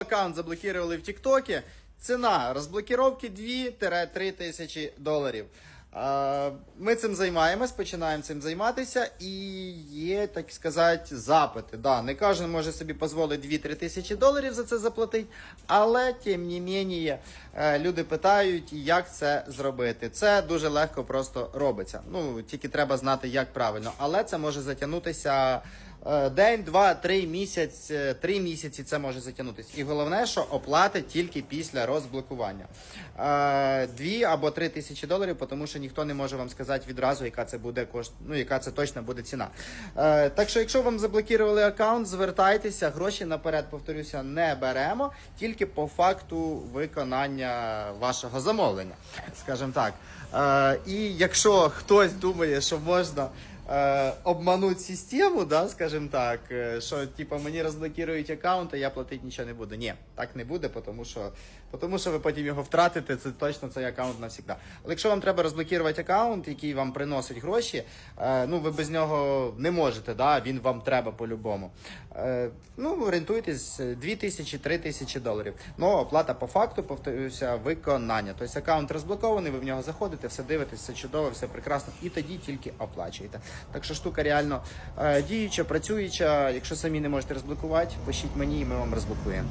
аккаунт заблокировали в ТикТоке. Ціна розблокировки 2-3 тисячі доларів. Ми цим займаємось, починаємо цим займатися, і є, так сказати, запити. Да, не кожен може собі дозволити 2-3 тисячі доларів за це заплатити, але тим не менше люди питають, як це зробити. Це дуже легко просто робиться. Ну тільки треба знати, як правильно, але це може затягнутися. Е, День, два, три місяць, е, три місяці це може затягнутися. І головне, що оплати тільки після розблокування. Е, Дві або три тисячі доларів, тому що ніхто не може вам сказати відразу, яка це буде кошт, ну яка це точно буде ціна. Так що, якщо вам заблокували аккаунт, звертайтеся, гроші наперед, повторюся, не беремо, тільки по факту виконання вашого замовлення, скажімо так. І якщо хтось думає, що можна е, обмануть систему, да, скажем так, е, що типу, мені розблокують аккаунт, а я платити нічого не буду. Ні, так не буде, тому що, тому що ви потім його втратите, це точно цей аккаунт навсігда. Але якщо вам треба розблокувати аккаунт, який вам приносить гроші, е, ну ви без нього не можете, да, він вам треба по-любому. Е, ну, орієнтуйтесь 2 тисячі, 3 тисячі доларів. Ну, оплата по факту, повторюся, виконання. Тобто аккаунт розблокований, ви в нього заходите, все дивитесь, все чудово, все прекрасно, і тоді тільки оплачуєте. Так що штука реально е, діюча, працююча. Якщо самі не можете розблокувати, пишіть мені, і ми вам розблокуємо.